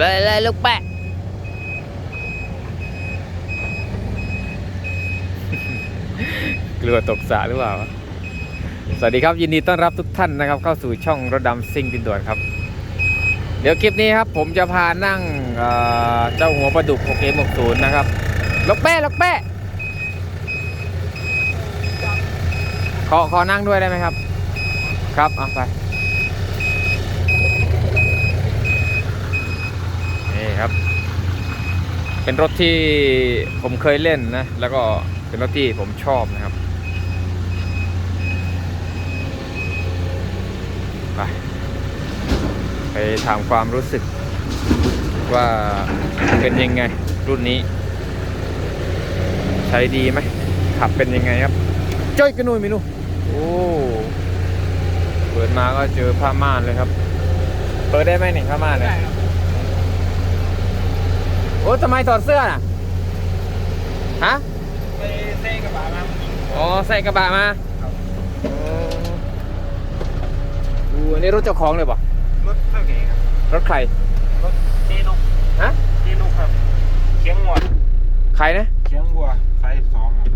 เลยเลยลูกแปะกลัวตกสะหรือเปล่า สวัสดีครับยินดีต้อนรับทุกท่านนะครับ เข้าสู่ช่องรถดำซิ่งดินด่วนครับ เดี๋ยวคลิปนี้ครับ ผมจะพานั่งเอ่อเจ้าหัวปลาดุก6 m 60นะครับลูกแปะลูกแปะขอขอนั่งด้วยได้ไหมครับ ครับเอาไป นี่ครับ เป็นรถที่ผมเคยเล่นนะ แล้วก็เป็นรถที่ผมชอบนะครับไปไปถามความรู้สึกว่าเป็นยังไงรุ่นนี้ ใช้ดีไหมขับเป็นยังไงครับ จ้อยกระนุยมินูโอ้เปิดมาก็เจอผ้าม่านเลยครับ เปิดได้ไหมหนึ่งผ้าม่านเลย โอ้ทำไมถอดเสื้อน่ะ ฮะ ไปเซ่กระบะมาอ๋อใส่กระบะมาอ๋อดูอันนี้รถเจ้าของเลยป่ะรถเท่าแก่ครับรถใคร รถเจนุกฮะเจนุกครับเคียงวัวใครนะเคียงวัวไซส์สองครับ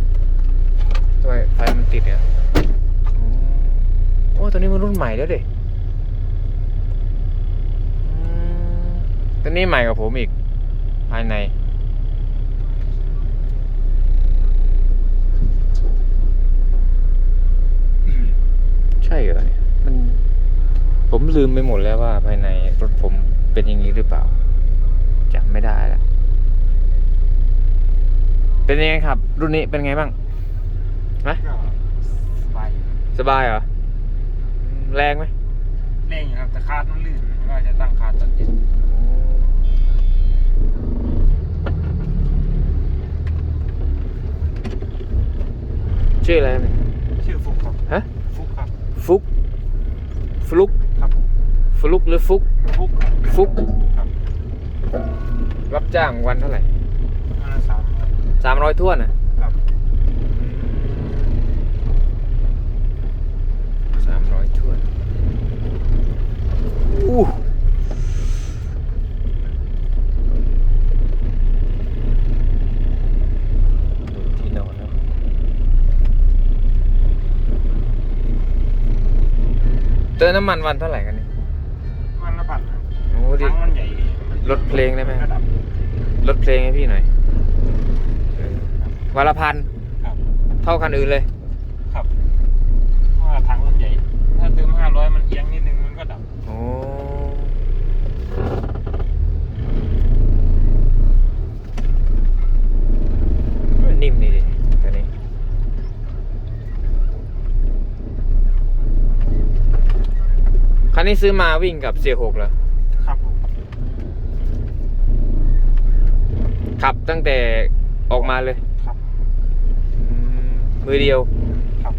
ทำไมไฟมันติดเนี่ยอ๋อโอ้ตัวนี้มันรุ่นใหม่แล้วเด็ตัวนี้ใหม่กว่าผมอีก ภายในใช่เหรอเนี่ยมันผมลืมไปหมดแล้วว่าภายในรถผมเป็นอย่างนี้หรือเปล่าจำไม่ได้แล้วเป็นยังไงครับ รุ่นนี้เป็นไงบ้างฮะก็สบายอยู่ครับสบายเหรออืมแรงไหมเร่งอยู่ครับแต่คาดมันลื่นก็จะตั้งคาดตัดเย็น ชื่ออะไรเนี่ยชื่อฟุกครับฮะฟุกครับฟุกฟลุกครับผมฟลุกหรือฟุกฟุกครับฟุกครับรับจ้างวันเท่าไหร่อันละสามครับสามร้อยทั่วนอะครับสามร้อยทั่วนอู้ดูที่นอนครับเติมน้ำมันวันเท่าไหร่กันเนี่ยมันละพันครับโอ้ดิ ทั้งมันใหญ่มันลดเพลงได้ไหม ระดับลดเพลงให้พี่หน่อยเออวันละพัน ครับเท่าคันอื่นเลย ครับเพราะว่าถังมันใหญ่ ถ้าเติมห้าร้อยมันเอียงนิดนึงมันก็ดับ โอ้นิ่มนี่ดิตัวนี้ คันนี้ซื้อมาวิ่งกับเสียหกเหรอครับผมขับตั้งแต่ออกมาเลยครับอืมมือเดียว ครับ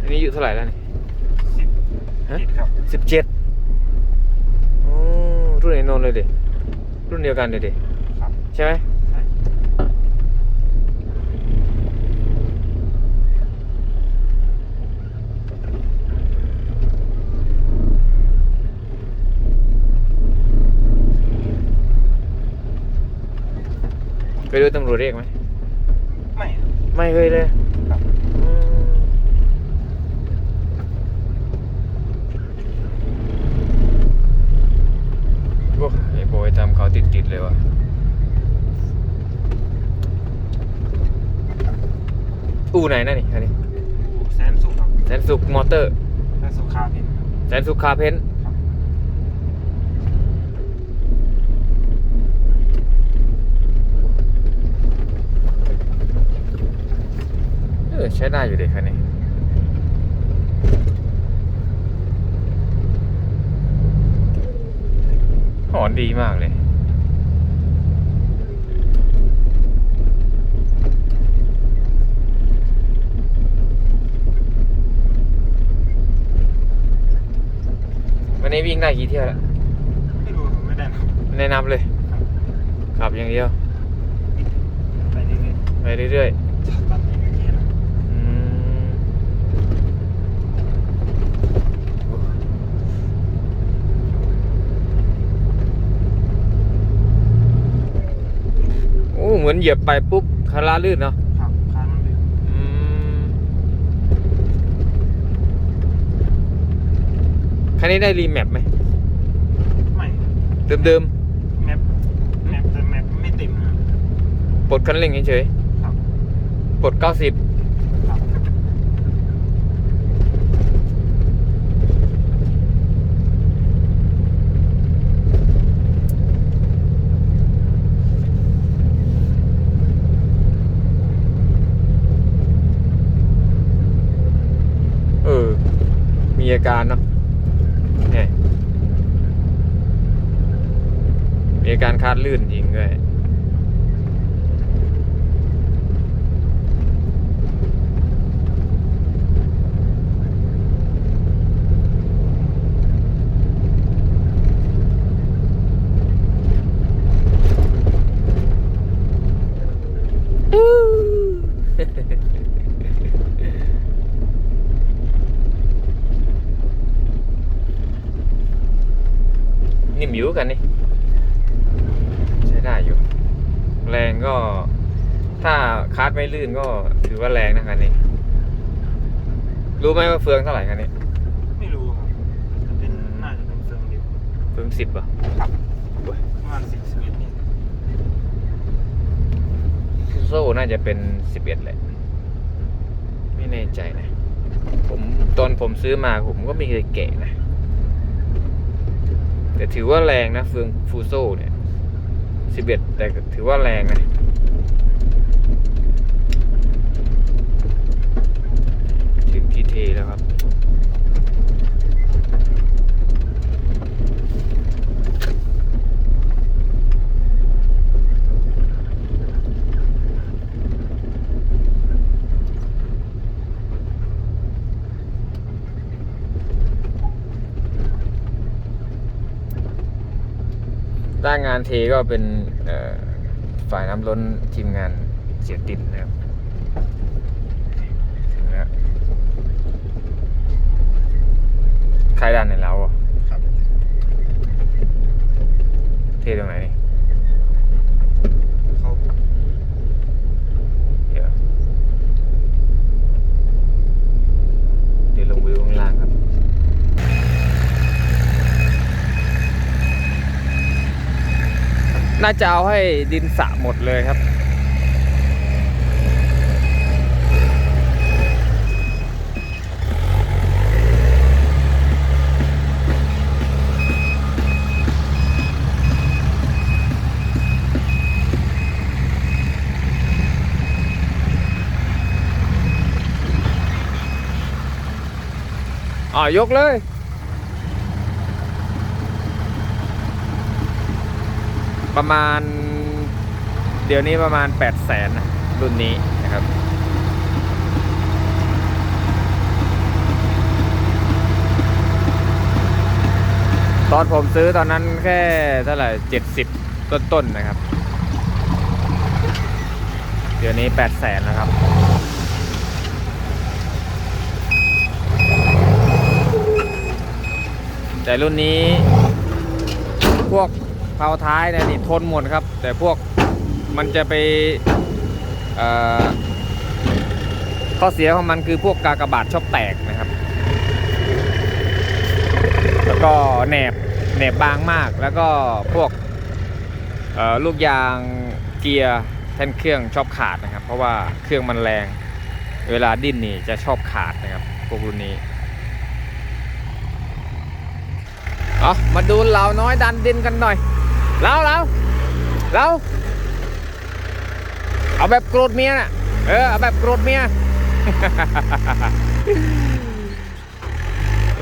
อันนี้อยู่เท่าไหร่แล้วนี่สิบฮะเจ็ดครับสิบเจ็ดโอ้รุ่นไอ้นนท์เลยดิรุ่นเดียวกันเลยดิครับ ใช่ไหม ใช่ไปดูตำรวจเรียกไหม ไม่ไม่เคยเลยครับ อืมโอ้ไอ้โบยตามเขาติดๆเลยวะอู่ไหนนะนี่อันนี้ อูแสนสุขครับแสนสุขมอเตอร์ แสนสุขคาพินครับแสนสุขคาเพนท์ ครับ เออ ใช้ได้อยู่เด็กคันนี้หอนดีมากเลย วันนี้วิ่งได้กี่เที่ยวแล้วไม่รู้ผมไม่ได้นะแนะนำเลย ขับอย่างเดียว ไปเรื่อยไปเรื่อยๆตัดเองก็เกียร์ ๆอืม มือนเหยียบไปปุ๊บคาราลื่นเนาะครับคันมันดึงอืมคันนี้ได้รีแมปไหมไม่เดิมแมปแมปแต่แมปไม่เต็มนะ ๆปลดคันเร่งเฉยครับ ๆปลด90 ครับ เออ มีอาการเนาะเนี่ยมีอาการคาดลื่นจริงด้วย นิ่มอยู่ กันนี่ใช้ได้อยู่ แรงก็ ถ้าคาร์ดไม่ลื่นก็ถือว่าแรงนะคันนี้ รู้ไหมว่าเฟืองเท่าไหร่คันนี้ไม่รู้ครับเป็นน่าจะเป็นเฟิร์มเดียวเฟืองสิบอะครับประมาณสิบสิบเอ็ดนี่โซ่น่าจะเป็นสิบเอ็ดแหละ ไม่แน่ใจนะ ผมตอนผมซื้อมาผมก็ไม่เคยเกะนะ แต่ถือว่าแรงนะเฟืองฟูโซ่เนี่ยสิบเอ็ดแต่ถือว่าแรงนะถึงทีเทแล้วครับ ด้างานเทก็เป็นฝ่ายน้ำล้นทีมงานเสียตินนะครับ ถึงแล้วใครด้านในเราอะ ครับ เทตรงไหนนี่ เขา เดี๋ยว เดี๋ยวลงวิวข้างล่างครับ น่าจะเอาให้ดินสระหมดเลยครับ อ่ายกเลย ประมาณ เดี๋ยวนี้ประมาณ8 0 0แสนรุ่นนี้นะครับ ตอนผมซื้อตอนนั้นแค่เท่าไหร่70ต้นๆนะครับ เดี๋ยวนี้8 0 0แสนนะครับแต่รุ่นนี้พวก เพาท้ายเนี่ยนี่ทนหมดครับ แต่พวกมันจะไปข้อเสียของมันคือพวกกากบาทชอบแตกนะครับ แล้วก็แหนบแหนบบางมากแล้วก็พวกลูกยางเกียร์แท่นเครื่องชอบขาดนะครับ เพราะว่าเครื่องมันแรง เวลาดิ้นนี่จะชอบขาดนะครับพวกรุ่นนี้เอามาดูเหล่าน้อยดันดินกันหน่อย เราเราเราเอาแบบโกรธเมียน่ะ เออ เอาแบบโกรธเมีย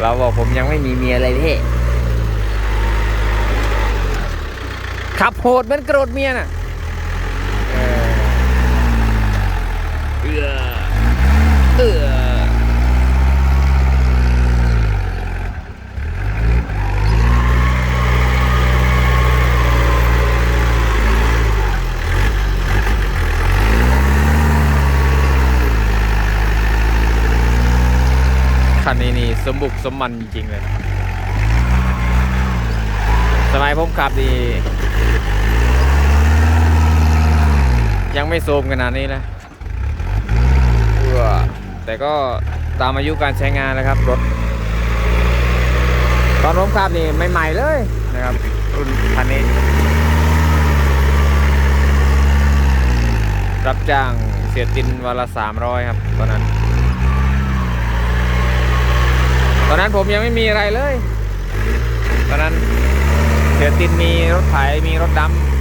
เราบอกผมยังไม่มีเมียเลยพี่ขับโหดเหมือนโกรธเมียน่ะ เออเออเออ คันนี้นี่ สมบุกสมมันจริงๆเลย สมัยผมขับนี่ยังไม่โซมขนาดนี้นะเออแต่ก็ตามอายุการใช้งานนะครับรถ ตอนผมขับนี่ใหม่ๆเลยนะครับรุ่นคันนี้รับจ้างเสียตินวันละสามร้อยครับตอนนั้น ตอนนั้นผมยังไม่มีอะไรเลย ตอนนั้นเสียตินมีรถไถมีรถดำ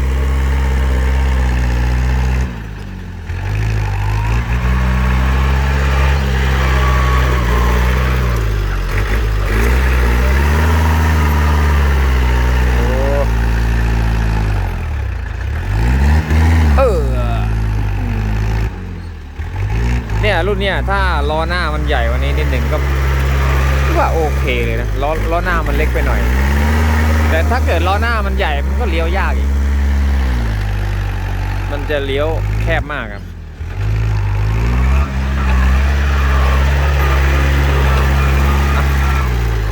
เนี่ยรุ่นเนี่ยถ้าล้อหน้ามันใหญ่กวันนี้นิดหนึ่งก็ ว่าโอเคเลยนะล้อล้อหน้ามันเล็กไปหน่อย แต่ถ้าเกิดล้อหน้ามันใหญ่มันก็เลี้ยวยากอีก มันจะเลี้ยวแคบมากครับ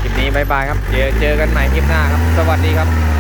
คลิปนี้บายบายครับเจอเจอกันใหม่คลิปหน้าครับ สวัสดีครับ